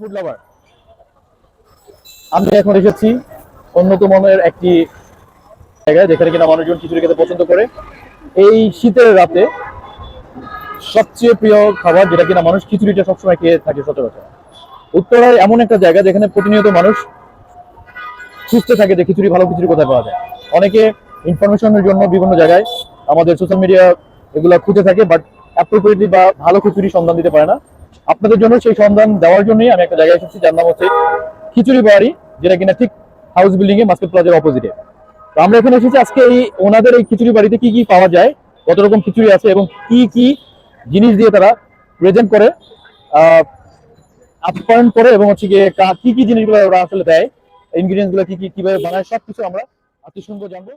Food lover আমি এখন এসেছি উন্নত একটি জায়গায় যেখানে কিনা মানুষজন খিচুড়ি খেতে পছন্দ করে। এই শীতের রাতে সবচেয়ে প্রিয় খাবার যেটা কিনা মানুষ খিচুড়িটা সবসময় খেয়ে থাকে সচরাচর। উত্তরায় এমন একটা জায়গা যেখানে প্রতিনিয়ত মানুষ সুস্থ থাকে যে খিচুড়ি ভালো খিচুড়ি কোথায় পাওয়া যায়। অনেকে ইনফরমেশনের জন্য বিভিন্ন জায়গায় আমাদের সোশ্যাল মিডিয়া এগুলা খুঁজে থাকে বাট অ্যাপ্রোপ্রিয়েটলি বা ভালো খিচুড়ি সন্ধান দিতে পারে না। আপনাদের জন্য সেই সন্ধান দেওয়ার জন্যই আমি একটা জায়গায় এসেছি, যার নাম হচ্ছে খিচুড়ি বাড়ি, যেটা কিনা ঠিক হাউস বিল্ডিং এ মার্কেট প্লাজার অপোজিটে তো আমরা এখানে এসেছি, আজকে এই ওনাদের এই খিচুড়ি বাড়িতে কি কি পাওয়া যায়, কত রকম খিচুড়ি আছে এবং কি কি জিনিস দিয়ে তারা প্রেজেন্ট করে আপ্যায়ন করে এবং হচ্ছে গিয়ে কি কি জিনিসগুলো ওরা আসলে দেয় ইনগ্রিডিয়েন্টসগুলো কি কি, কীভাবে বানায়, সবকিছু আমরা অতি সুন্দর জানব।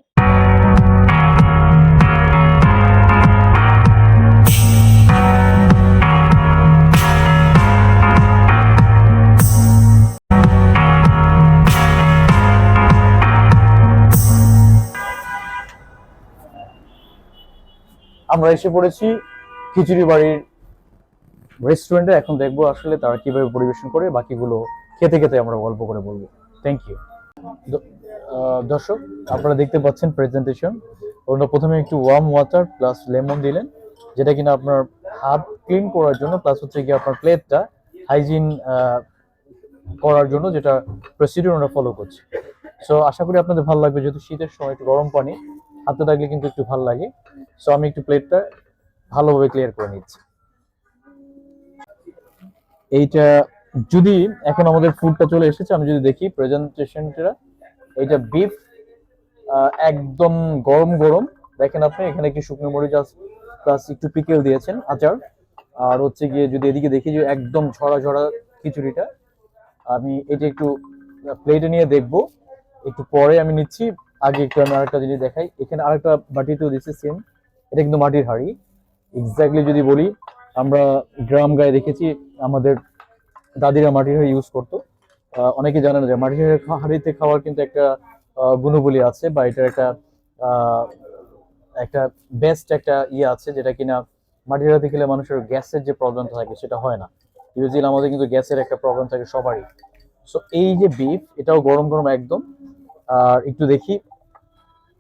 আমরা এসে পড়েছি খিচুড়ি বাড়ির রেস্টুরেন্টে এখন দেখব আসলে তারা কীভাবে পরিবেশন করে, বাকিগুলো খেতে খেতে আমরা গল্প করে বলব। থ্যাংক ইউ দর্শক, আপনারা দেখতে পাচ্ছেন প্রেজেন্টেশন ওনারা প্রথমে একটু ওয়ার্ম ওয়াটার প্লাস লেমন দিলেন, যেটা কিনা আপনার হাত ক্লিন করার জন্য প্লাস হচ্ছে কি আপনার প্লেটটা হাইজিন করার জন্য যেটা প্রসিডিউর ওনারা ফলো করছে। সো আশা করি আপনাদের ভালো লাগবে, যেহেতু শীতের সময় একটু গরম পানি, হাতে থাকলে কিন্তু একটু ভালো লাগে। সো আমি একটু প্লেটটা ভালোভাবে ক্লিয়ার করে নিচ্ছি। এইটা যদি এখন আমাদের ফুডটা চলে এসেছে, আমি যদি দেখি প্রেজেন্টেশনটা এইটা বিফ একদম গরম গরম। দেখেন আপনি, এখানে একটু শুকনো মরিচ আছে প্লাস একটু পিকেল দিয়েছেন, আচার। আর হচ্ছে গিয়ে যদি এদিকে দেখি যে একদম ঝরা ঝরা খিচুড়িটা, আমি এটা একটু প্লেটে নিয়ে দেখব। একটু পরে আমি নিচ্ছি, আগে একটু আমি আরেকটা জিনিস দেখাই। এখানে আরেকটা বাটিতেও দিচ্ছি সেম এটা কিন্তু মাটির হাঁড়ি। এক্স্যাক্টলি যদি বলি, আমরা গ্রাম গায়ে দেখেছি, আমাদের দাদিরা মাটির হাঁড়ি ইউজ করতো। অনেকে জানে না যে মাটির হাঁড়িতে খাওয়ার কিন্তু একটা গুণবলী আছে বা এটার একটা একটা বেস্ট একটা ইয়ে আছে যেটা কিনা মাটির হাঁড়িতে খেলে মানুষের গ্যাসের যে প্রবলেমটা থাকে সেটা হয় না। ইউজুয়ালি আমাদের কিন্তু গ্যাসের একটা প্রবলেম থাকে সবারই। সো এই যে বিফ এটাও গরম গরম একদম। আর একটু দেখি।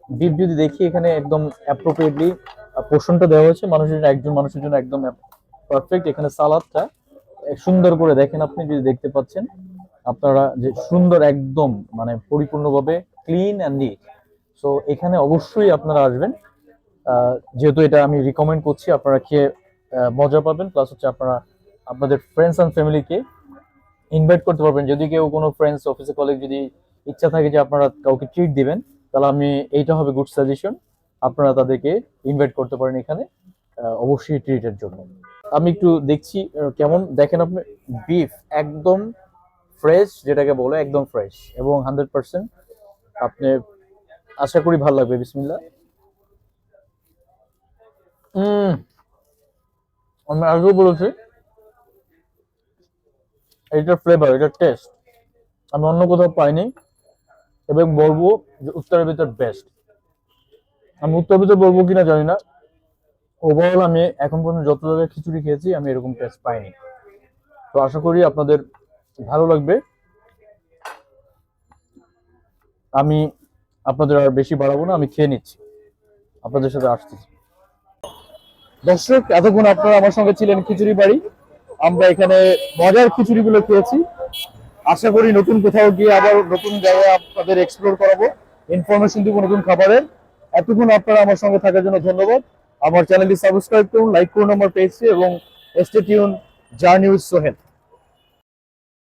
বিফ যদি দেখি এখানে একদম অ্যাপ্রোপ্রিয়েটলি পোর্শনটা দেওয়া হয়েছে মানুষের একজন মানুষের জন্য একদম পারফেক্ট এখানে সালাদটা সুন্দর করে দেখেন আপনি, যদি দেখতে পাচ্ছেন, আপনারা যে সুন্দর একদম মানে পরিপূর্ণভাবে ক্লিন অ্যান্ড নিট সো এখানে অবশ্যই আপনারা আসবেন। যেহেতু এটা আমি রিকমেন্ড করছি, আপনারা খেয়ে মজা পাবেন। প্লাস হচ্ছে আপনারা আপনাদের ফ্রেন্ডস অ্যান্ড ফ্যামিলিকে ইনভাইট করতে পারবেন। যদি কেউ কোনো ফ্রেন্ডস অফিসে কলেজ যদি ইচ্ছা থাকে যে আপনারা কাউকে ট্রিট দিবেন, তাহলে আমি, এইটা হবে গুড সাজেশন আপনারা তাদেরকে ইনভাইট করতে পারেন এখানে অবশ্যই ট্রিটের জন্য। আমি একটু দেখছি কেমন? দেখেন আপনি বিফ একদম ফ্রেশ যেটাকে বলে একদম ফ্রেশ এবং হান্ড্রেড পার্সেন্ট আপনি, আশা করি ভালো লাগবে বিসমিল্লা আমি আগেও বলেছি এইটার ফ্লেভার এটার টেস্ট আমি অন্য কোথাও পাইনি এবং বলব যে উত্তরের ভিতর বেস্ট আমি উত্তর ভিতর বলব কিনা জানি না। ওভারঅল আমি এখন পর্যন্ত যত জায়গায় খিচুড়ি খেয়েছি, আমি এরকম টেস্ট পাইনি। তো আশা করি আপনাদের ভালো লাগবে। আমি আপনাদের আর বেশি বাড়াবো না, আমি খেয়ে নিচ্ছি। আপনাদের সাথে আসতেছি দর্শক, এতক্ষণ আপনারা আমার সঙ্গে ছিলেন খিচুড়ি বাড়ি। আমরা এখানে মজার খিচুড়ি গুলো খেয়েছি। আশা করি নতুন কোথাও গিয়ে আবার নতুন জায়গায় আপনাদের এক্সপ্লোর করাবো। ইনফরমেশন দিব নতুন খাবারের। এতক্ষণ আপনারা আমার সঙ্গে থাকার জন্য ধন্যবাদ। আমার চ্যানেলটি সাবস্ক্রাইব করুন, লাইক করুন আমার পেজটি এবং স্টে টিউন জার্নি সোহেল